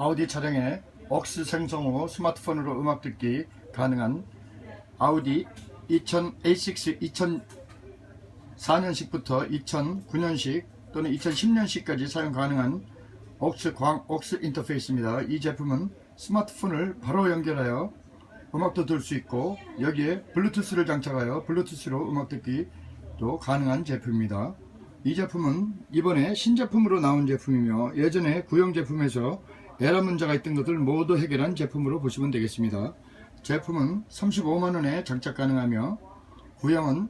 아우디 차량에 억스 생성 후 스마트폰으로 음악 듣기 가능한 아우디 2000 A6 2004년식부터 2009년식 또는 2010년식까지 사용 가능한 억스 광 억스 인터페이스입니다. 이 제품은 스마트폰을 바로 연결하여 음악도 들을 수 있고 여기에 블루투스를 장착하여 블루투스로 음악 듣기도 가능한 제품입니다. 이 제품은 이번에 신제품으로 나온 제품이며 예전에 구형 제품에서 에러 문제가 있던 것들 모두 해결한 제품으로 보시면 되겠습니다. 제품은 35만원에 장착 가능하며 구형은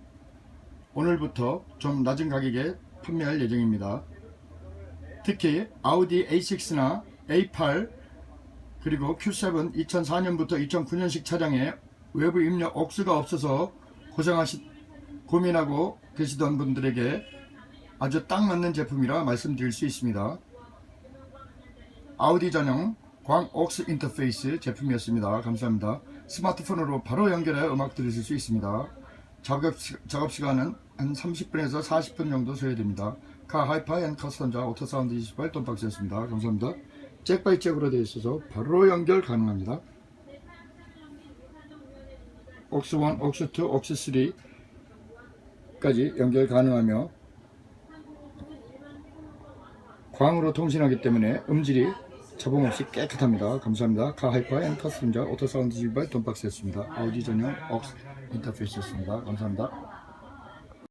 오늘부터 좀 낮은 가격에 판매할 예정입니다. 특히 아우디 A6나 A8 그리고 Q7 2004년부터 2009년식 차량에 외부 입력 억수가 없어서 고생하시 고민하고 계시던 분들에게 아주 딱 맞는 제품이라 말씀드릴 수 있습니다. 아우디 전용 광 옥스 인터페이스 제품이었습니다. 감사합니다. 스마트폰으로 바로 연결하여 음악 들으실 수 있습니다. 작업, 시- 작업 시간은 한 30분에서 40분 정도 소요됩니다. 카 하이파이 앤 커스텀자 오토사운드 28 돈박스였습니다. 감사합니다. 잭바이 잭으로 되어 있어서 바로 연결 가능합니다. 옥스 1, 옥스 2, 옥스 3까지 연결 가능하며 광으로 통신하기 때문에 음질이 잡음 없이 깨끗합니다. 감사합니다. 카 하이파이 앤 커스텀자 오토사운드 28 돈박스였습니다. 아우디 전용 옥스 인터페이스였습니다. 감사합니다.